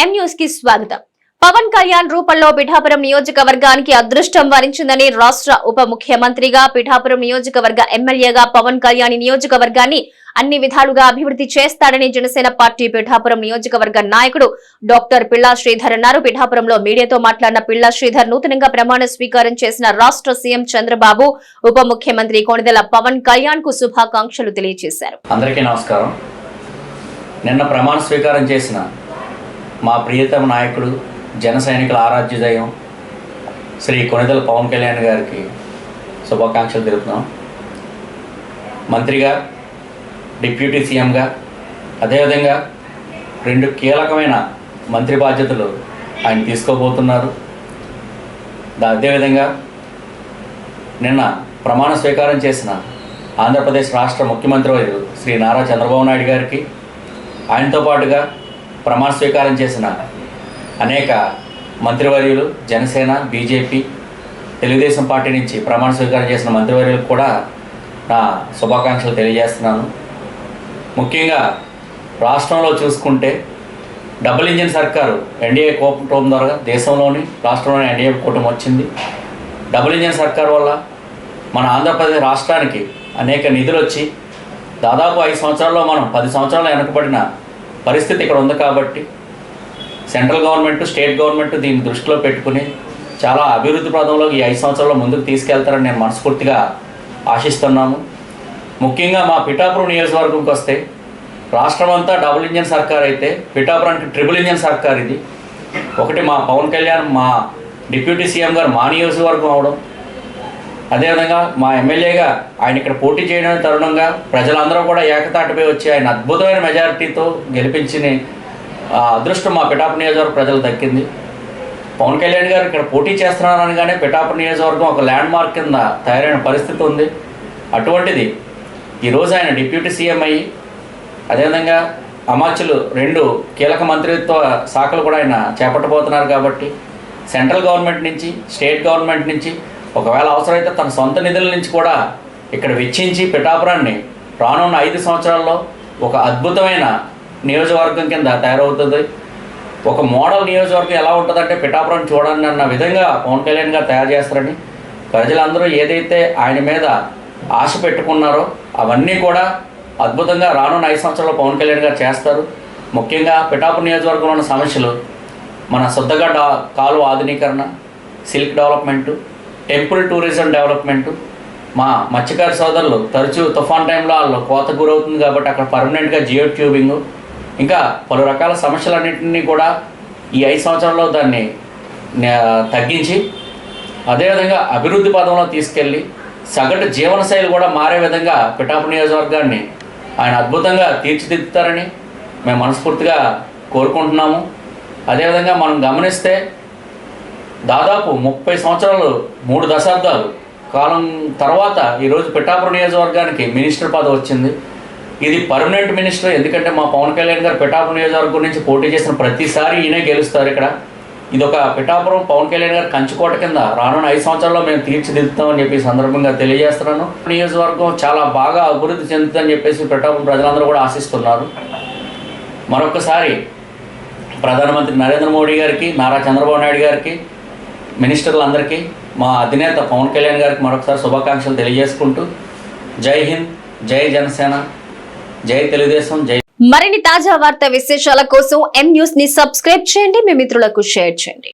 ఎం న్యూస్కి స్వాగతం. పవన్ కళ్యాణ్ రూపంలో పిఠాపురం నియోజకవర్గానికి అదృష్టం వరించిందని రాష్ట్ర ఉప ముఖ్యమంత్రిగా పిఠాపురం నియోజకవర్గ ఎమ్మెల్యేగా పవన్ కళ్యాణ్ నియోజకవర్గాన్ని అన్ని విధాలుగా అభివృద్ధి చేస్తాడని జనసేన పార్టీ పిఠాపురం నియోజకవర్గ నాయకుడు డాక్టర్ పిల్లా శ్రీధర్ అన్నారు. పిఠాపురంలో మీడియాతో మాట్లాడిన పిల్లా శ్రీధర్ నూతనంగా ప్రమాణ స్వీకారం చేసిన రాష్ట్ర సీఎం చంద్రబాబు ఉప ముఖ్యమంత్రి కొణిదెల పవన్ కళ్యాణ్కు శుభాకాంక్షలు తెలియజేశారు. అందరికీ నమస్కారం. నిన్న ప్రమాణ స్వీకారం చేసిన మా ప్రియతమ నాయకుడు జన సైనికుల ఆరాధ్య దయం శ్రీ కొనిదల పవన్ కళ్యాణ్ గారికి శుభాకాంక్షలు తెలుపుతున్నాం. మంత్రిగా డిప్యూటీ సీఎంగా అదేవిధంగా రెండు కీలకమైన మంత్రి బాధ్యతలు ఆయన తీసుకోబోతున్నారు. దా- అదేవిధంగా నిన్న ప్రమాణ స్వీకారం చేసిన ఆంధ్రప్రదేశ్ రాష్ట్ర ముఖ్యమంత్రి వర్యులు శ్రీ నారా చంద్రబాబు నాయుడు గారికి ఆయనతో పాటుగా ప్రమాణ స్వీకారం చేసిన అనేక మంత్రివర్యులు జనసేన బీజేపీ తెలుగుదేశం పార్టీ నుంచి ప్రమాణ స్వీకారం చేసిన మంత్రివర్యులకు కూడా నా శుభాకాంక్షలు తెలియజేస్తున్నాను. ముఖ్యంగా రాష్ట్రంలో చూసుకుంటే డబుల్ ఇంజిన్ సర్కారు ఎన్డీఏ కూటమి ద్వారా దేశంలోని రాష్ట్రంలోని ఎన్డీఏ కూటమి వచ్చింది. డబుల్ ఇంజిన్ సర్కార్ వల్ల మన ఆంధ్రప్రదేశ్ రాష్ట్రానికి అనేక నిధులు వచ్చి దాదాపు ఐదు సంవత్సరాల్లో మనం పది సంవత్సరాలు వెనకబడిన పరిస్థితి ఇక్కడ ఉంది కాబట్టి సెంట్రల్ గవర్నమెంట్ స్టేట్ గవర్నమెంట్ దీన్ని దృష్టిలో పెట్టుకుని చాలా అభివృద్ధి పదంలో ఈ ఐదు సంవత్సరాల్లో ముందుకు తీసుకెళ్తారని నేను మనస్ఫూర్తిగా ఆశిస్తున్నాము ముఖ్యంగా మా పిఠాపురం నియోజకవర్గంకి వస్తే రాష్ట్రం అంతా డబుల్ ఇంజన్ సర్కార్ అయితే పిఠాపురానికి ట్రిపుల్ ఇంజన్ సర్కార్ ఇది. ఒకటి మా పవన్ కళ్యాణ్ మా డిప్యూటీ సీఎం గారు మా నియోజకవర్గం అవడం అదేవిధంగా మా ఎమ్మెల్యేగా ఆయన ఇక్కడ పోటీ చేయడం తరుణంగా ప్రజలందరూ కూడా ఏకతాటిపై వచ్చి ఆయన అద్భుతమైన మెజారిటీతో గెలిపించిన ఆ అదృష్టం మా పిఠాపు నియోజకవర్గ ప్రజలు దక్కింది. పవన్ కళ్యాణ్ గారు ఇక్కడ పోటీ చేస్తున్నారు అనగానే పిఠాపు నియోజకవర్గం ఒక ల్యాండ్ మార్క్ కింద తయారైన పరిస్థితి ఉంది. అటువంటిది ఈరోజు ఆయన డిప్యూటీ సీఎం అయ్యి అదేవిధంగా అమాచ్యులు రెండు కీలక మంత్రిత్వ శాఖలు కూడా ఆయన చేపట్టబోతున్నారు కాబట్టి సెంట్రల్ గవర్నమెంట్ నుంచి స్టేట్ గవర్నమెంట్ నుంచి ఒకవేళ అవసరమైతే తన సొంత నిధుల నుంచి కూడా ఇక్కడ వెచ్చించి పిఠాపురాన్ని రానున్న ఐదు సంవత్సరాల్లో ఒక అద్భుతమైన నియోజకవర్గం కింద తయారవుతుంది. ఒక మోడల్ నియోజకవర్గం ఎలా ఉంటుందంటే పిఠాపురం చూడండి అన్న విధంగా పవన్ కళ్యాణ్ గారు తయారు చేస్తారని ప్రజలందరూ ఏదైతే ఆయన మీద ఆశ పెట్టుకున్నారో అవన్నీ కూడా అద్భుతంగా రానున్న ఐదు సంవత్సరాల్లో పవన్ కళ్యాణ్ గారు చేస్తారు. ముఖ్యంగా పిఠాపురం నియోజకవర్గంలో ఉన్న సమస్యలు మన శుద్ధగడ్డ కాలువ ఆధునీకరణ silk development temple tourism development. మా మత్స్యకార సోదరులు తరచూ తుఫాన్ టైంలో వాళ్ళు కోత గురవుతుంది కాబట్టి అక్కడ పర్మనెంట్గా జియో ట్యూబింగ్. ఇంకా పలు రకాల సమస్యలన్నింటినీ కూడా ఈ ఐదు సంవత్సరాల్లో దాన్ని తగ్గించి అదేవిధంగా అభివృద్ధి పదంలో తీసుకెళ్ళి సగటు జీవనశైలి కూడా మారే విధంగా పిఠాపు నియోజకవర్గాన్ని ఆయన అద్భుతంగా తీర్చిదిద్దుతారని మేము మనస్ఫూర్తిగా కోరుకుంటున్నాము. అదేవిధంగా మనం గమనిస్తే దాదాపు ముప్పై సంవత్సరాలు మూడు దశాబ్దాలు కాలం తర్వాత ఈరోజు పిఠాపురం నియోజకవర్గానికి మినిస్టర్ పదవి వచ్చింది. ఇది పర్మనెంట్ మినిస్టర్ ఎందుకంటే మా పవన్ కళ్యాణ్ గారు పిఠాపురం నియోజకవర్గం నుంచి పోటీ చేసిన ప్రతిసారి ఈయనే గెలుస్తారు ఇక్కడ. ఇది ఒక పిఠాపురం పవన్ కళ్యాణ్ గారు కంచుకోట కింద రానున్న ఐదు సంవత్సరాల్లో మేము తీర్చిదిద్దుతామని చెప్పి సందర్భంగా తెలియజేస్తున్నాను. నియోజకవర్గం చాలా బాగా అభివృద్ధి చెందుతుందని చెప్పేసి పిఠాపురం ప్రజలందరూ కూడా ఆశిస్తున్నారు. మరొకసారి ప్రధానమంత్రి నరేంద్ర మోడీ గారికి నారా చంద్రబాబు నాయుడు గారికి మినిస్టర్లందరికీ మా అధినేత పవన్ కళ్యాణ్ గారికి మరొకసారి శుభాకాంక్షలు తెలియజేసుకుంటూ జై హింద్ జై జనసేన జై తెలుగుదేశం జై మరిన్ని తాజా వార్త విశేషాల కోసం ఎం న్యూస్ని సబ్స్క్రైబ్ చేయండి. మీ మిత్రులకు షేర్ చేయండి.